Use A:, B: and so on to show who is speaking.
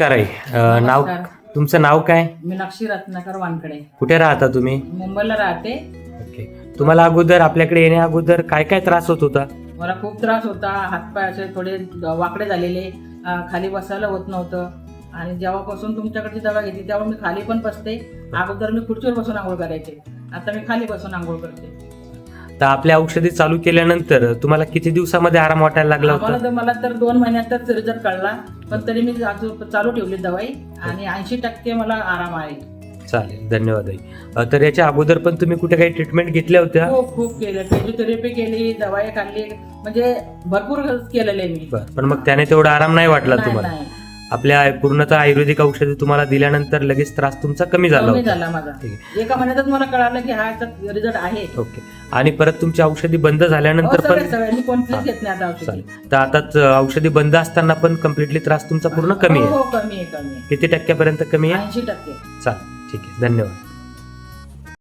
A: नमस्कार अ, नाव
B: नमस्कार.
A: तुमचं नाव काय?
B: मीनाक्षी रत्नाकर वानकडे
A: कुठे राहता तुम्ही?
B: मुंबईला राहते.
A: ओके. तुम्हाला अगोदर आपल्याकडे येण्या अगोदर काय काय त्रास होत होता?
B: मला खूप त्रास होता. हातपाय असे थोडे वाकडे झालेले. अं, खाली बसायला होत नव्हतं. आणि जेव्हापासून तुमच्याकडची दवा घेतली तेव्हा मी खाली पण बसते. अगोदर मी खुर्चीवर बसून आंघोळ करायचे. आता मी खाली बसून आंघोळ करते.
A: तर आपल्या औषधी चालू केल्यानंतर तुम्हाला किती दिवसामध्ये आराम वाटायला लागला
B: आम्हाला
A: होता?
B: तर मला तर दोन महिन्यातच रिझल्ट कळला. पण तरी मी चालू ठेवली दवाई आणि ऐंशी टक्के मला आराम आहे.
A: चालेल धन्यवाद आई. तर याच्या अगोदर पण तुम्ही कुठे काही ट्रीटमेंट घेतल्या होत्या?
B: खूप खूप केलं. फिजिओथेरपी केली दवाई खाल्ली. म्हणजे भरपूर केलेलं मी.
A: पण मग त्याने तेवढा आराम नाही वाटला तुम्हाला. आपल्या पूर्णतः आयुर्वेदिक औषधी तुम्हाला दिल्यानंतर लगेच त्रास तुमचा कमी झाला
B: कमी
A: होता.
B: झाला माझा.
A: ठीक
B: एका महिन्यातच मला कळालं की हा रिझल्ट आहे.
A: ओके. आणि परत तुमची औषधी बंद
B: हो,
A: झाल्यानंतर
B: सगळे
A: पण
B: सगळे. मी कोणतीच
A: हा.
B: घेत नाही आता औषधी.
A: चालेल. तर आताच औषधी बंद असताना पण कम्प्लिटली त्रास तुमचा पूर्ण कमी
B: हो
A: आहे.
B: हो, कमी आहे कमी
A: किती टक्क्यापर्यंत कमी आहे?
B: ऐंशी टक्के.
A: चालेल. ठीक आहे. धन्यवाद.